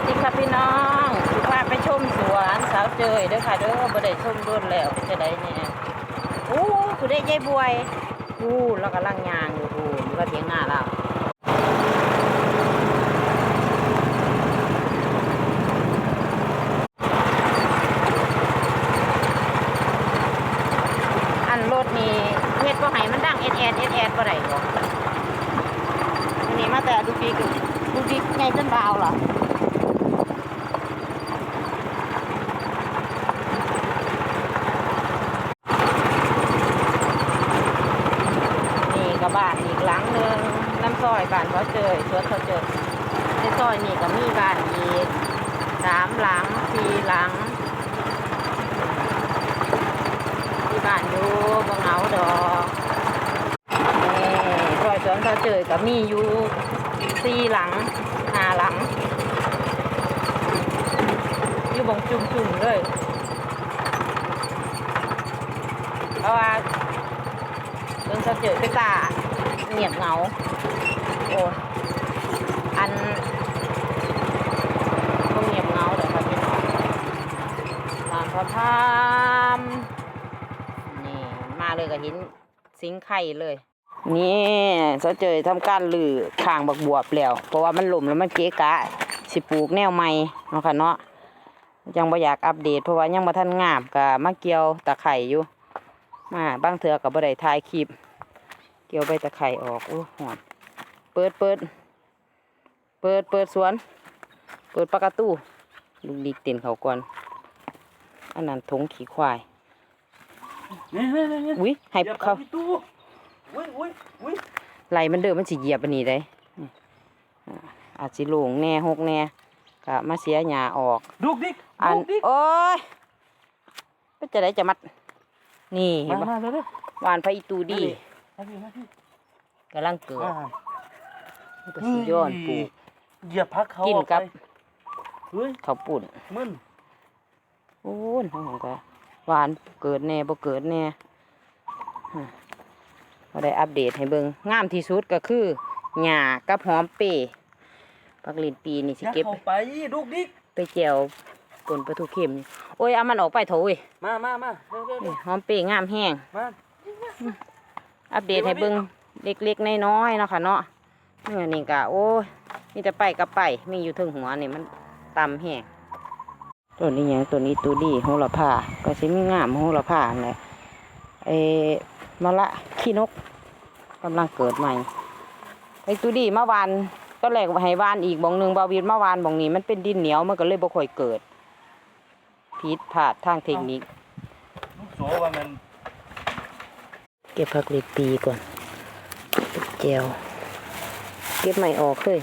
วัสดีค่ะพี่น้องสิพาไปชมสวนสาวเจยเด้อค่ะเด้อบ่ได้ชมโดนแล้วเป็นจะได้เนี่ยอู้คือได้ยายบวยอู้แล้วก็ลังยางอยู่อู้นี่ว่าเถียงหน้าเราอันรถนี่เฮ็ดบ่ให้มันดังเอ็ดแอดเอ็ดแอดบ่ได้หรอกอันนี้มาแต่ดูดีกดูดีไงจนบาวเหรอ นี่ก็บ้านอีกหลังหนึ่งน้ำซอยบ้านเขาเจอสวนเขาเจอในซอยนี่ก็มีบ้านอีกสามหลัง สี่หลังที่บ้านอยู่บ่เหงาดอกนี่ซอยสวนเขาเจอก็มีอยู่สี่หลังห้าหลัง อยู่บงจุ่มๆเลยเพราะว่าเรื่งเขาเจอไปตาเงียบเหงาโอ้อันก็เงียบเหงาเดี๋ยวครับพี่น้อง ตามพระพามนี่มาเลยก็เห็นสิงไข่เลย นี่เขาเจอทำการลือข้างบักบวบแล้ว เพราะว่ามันหล่มแล้วมันเกะกะ สิปลูกแนวใหม่เนาะค่ะเนาะยังบ่อยากอัปเดต เพราะว่ายังบ่ทันงามก็มาเกี่ยวตะไคร่อยู่มาบางเถือกับบ่ได้ถ่ายคลิป เกี่ยวใบตะไคร่ออกโอ้หอนเปิดเปิดเปิดเปิดสวน เปิดปากกระตู้ลูกดิกเต็นเขาก่อน อันนั้นทงขี่ควายนี่นี่นี่นี่อุ้ยให้เหยียบเขาไปตู้อุ้ยอุ้ยอุ้ยไหลมันเดิมมันสิเหยียบอันนี้ได้นี่อ่าอาจสิโลงแน่หกแน่ก็มาเสียหญ้าออกดุกดิกอันดุกดิกโอ้ยเป็นจะได้จะมัด นี่เห็นมาปะมาเร็วเร็วหวานพระอีตูดีมาพี่มาพี่กำลังเกิดอ่ามันก็สิย้อนปลูกเหยียบพักเขากินออกับไปเฮ้ยข้าวปุ่นมึน โอ้ยน้องก็หวานเกิดแน่บ่เกิดแน่ฮะก็ได้อัปเดตให้เบิ่งงามที่สุดก็คือหญ้ากับหอมเปรย์ปักลินปีนี่สิอย่าเก็บเข้าไปดุกดิกไปแจวปนปลาทูเค็มนี่โอ้ยเอามันออกไปโถยมามามาเร็วเร็วเร็นี่วหอมเปรย์งามแห้งมาอัปเดตให้เบิ่งเล็กๆน้อยๆเนาะค่ะเนาะเมื่อนี่ก็โอ้ยมีแต่ไปกับไปมีอยู่ถึงหัวนี่มันต่ำแห้ง ต้นนี้หยังต้นนี้ตูดีโหระพาก็สิมีงามโหระพานั่นแหละเออมะละขี้นกกำลังเกิดใหม่ไอ้ตูดีเมื่อวานก็แหลกให้วานอีกบองหนึ่งบาวีนเมื่อวานบองนี้มันเป็นดินเหนียวมันก็เลยบ่ค่อยเกิดผิดพลาดทางเทคนิคลูกโสว่ามันเก็บผักเล็กปีก่อนเจียวเก็บไม่ออกเลย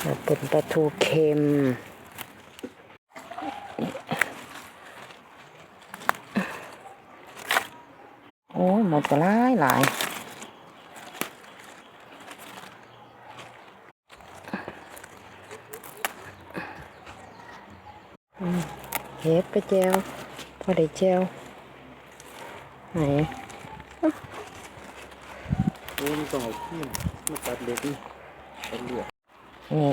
แล้วเป็นปลาทูเค็ม โอ้ยหมด ก็หลายหลายอืมเฮ็ดไปเจียวพอได้เจียวไหนโอ้ยมันต้องเอาขี้มมาตัดเล็กนี่ตัดเลือดนี่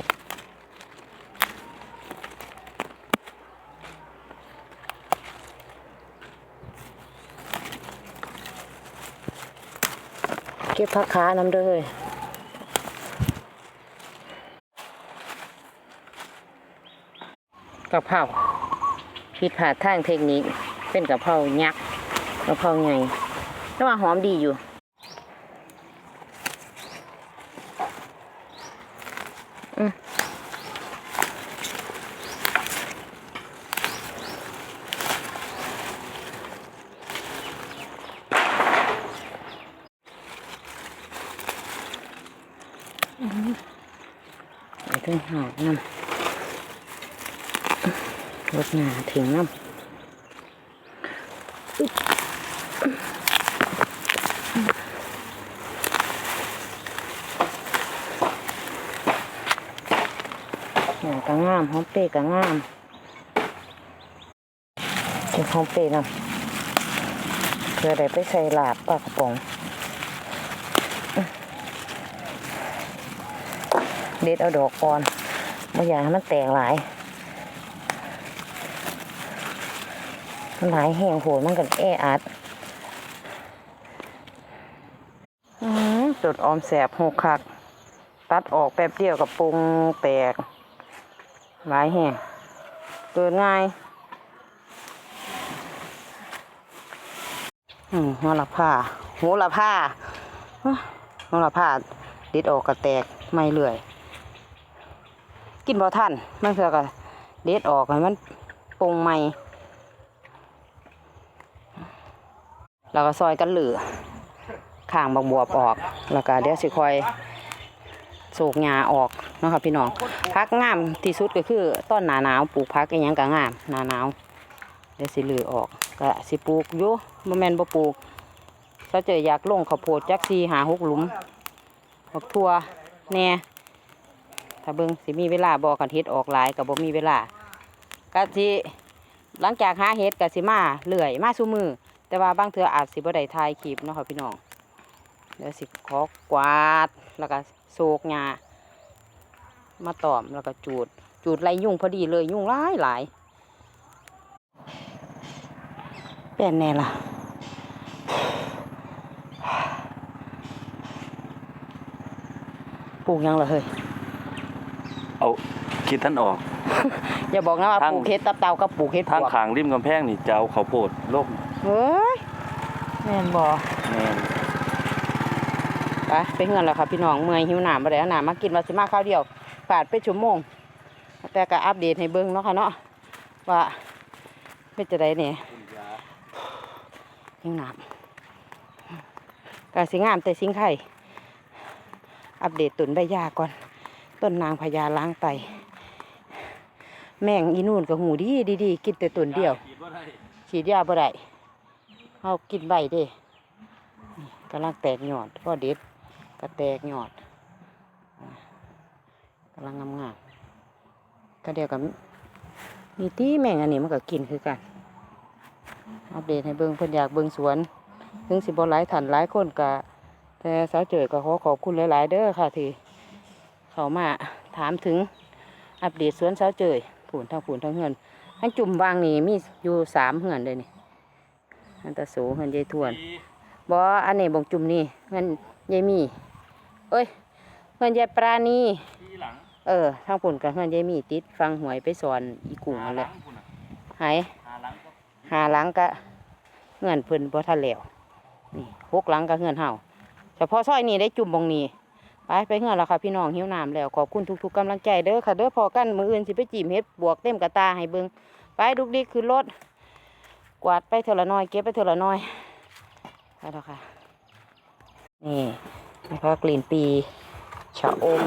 ก็บผักขาน้ำเด้อเยกะเพราผิดพลาดทางเทคนิค เป็นกระเพรายักษ์กะเพราใหญ่แต่ว่าหอมดีอยู่ ไปถึงหอดน้ำรถหนาถึงน้ำหนากะงามหอมเปรย์กะงามเก็บหอมเปรย์น้ำเพื่อได้ไปใส่ลาบปลากระป๋อง เด็ดเอาดอกก่อนไม่อยากให้มันแตกหลายมันหลายแห้งโหดมันกันแออัดจดออมแสบหกคัก ตัดออกแป๊บเดียวกับปรุงแตก หลายแห้งเกิดง่ายหัวละผ้าหัวละผ้าหัวละผ้าดิดออกกระแตกไม่เลื่อย กินบ่ทันมันเถื่อก็เด็ดออกให้มันปรุงใหม่แล้วก็ซอยกันเหลือข้างบักบวบออก แล้วก็เดี๋ยวสิคอยโศกหญ้าออกเนาะครับพี่น้องพักงามที่สุดก็คือต้นหนาหนาวปลูกพักอหยังก็งามหนาหนาวเดี๋ยวสิเหลือออกก็สิปลูกอยู่บ่แม่นบ่ปลูกถ้าเจออยากลงข้าวโพดจักซีหาหกหลุมบักทั่วแหน่ ถ้าเบิ่งสิมีเวลาบ่กันเฮ็ดออกหลายก็บ่มีเวลาก็สิหลังจากหาเฮ็ดก็สิมาเรื่อยมาซุมือ แต่ว่าบางเทื่ออาจสิบ่ได้ถ่ายคลิปเนาะค่ะพี่น้องเดี๋ยวสิขอกวาดแล้วก็โศกหญ้ามาตอมแล้วก็จูด จูดไรยุ่งพอดีเลยยุ่งหลายหลายเป็นแน่ล่ะปลูกหยังเหรอเฮ้ย เอาคิดท่านออก อย่าบอกนะว่าทาง ปลูกเฮ็ดตับเตากับปลูกเฮ็ดทางปวกขางริมกำแพงนี่จะเอาข้าวโพดล่มเฮ้ยแม่นบ่แม่นไปไปเฮือนแล้วค่ะพี่น้องเมื่อยหิวน้ำบ่ได้เอาน้ำมากินว่าสิมาข้าวเดียวปาดไปชั่วโมง แต่ก็อัปเดตให้เบิ่งเนาะค่ะเนาะว่าเป็นจะได้เนี่ยหิวน้ำกาสิงามแต่สิงไข่ อัปเดตต้นใบหญ้าก่อน ต้นนางพญาล้างไต แม่งอีนู่นก็หูดีดีดีกินแต่ต้นเดียว ฉีดยาบ่ได้เอากินใบเด้กำลังแตกหยอดพ่อเด็ดก็แตกหยอดกำลังงามๆก็เดียวกับมีตีแม่งอันนี้มันก็กินคือกันอัปเดตให้เบิ่งเพิ่นอยากเบิ่งสวนถึงสิบ่หลายท่านหลายคนก็แต่สาวเจยก็ขอขอบคุณหลาย ๆ เด้อค่ะที่ เขามาถามถึงอัปเดตสวนสาวเจยผูนทั้งผูนทั้งเฮือนทั้งจุ่มวางนี่มีอยู่สามเหือนเลยนี่อันตะโสเหือนยายทวนบออันนี้บงจุ่มนี่เหือนยายมีเอ้ยเหือนยายปราณีที่หลังเออทางผุนกับเหือนยายมีติดฟังหวยไปสอนอีกุ้งนั่นแหละหายหาหลังก็หาหลังกะเหือนเพิ่นบ่ทันแล้วนี่หกหลังกะเหือนเฮาเฉพาะซอยนี้ได้จุ่มบงนี้ ไปไปเหื่อนแล้วค่ะพี่น้องหิวน้ำแล้วขอบคุณทุกๆกำลังใจเด้อค่ะเด้อพอกันมืออื่นสิไปจีมเฮ็ดบวกเต็มกระตาให้เบิงไปดุกดิกขึ้นรถกวาดไปเท่าละน้อยเก็บไปเท่าละน้อยไปแล้วค่ะนี่นะคะกลิ่นปีชะอม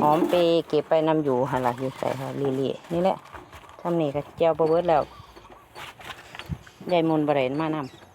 หอมเปรย์เก็บไปนำอยู่หันละอยู่ใส่ค่ะลีลีนี่แหละทำนี่ก็เจียวบะเบิดแล้วยายมนบะเรนมานำ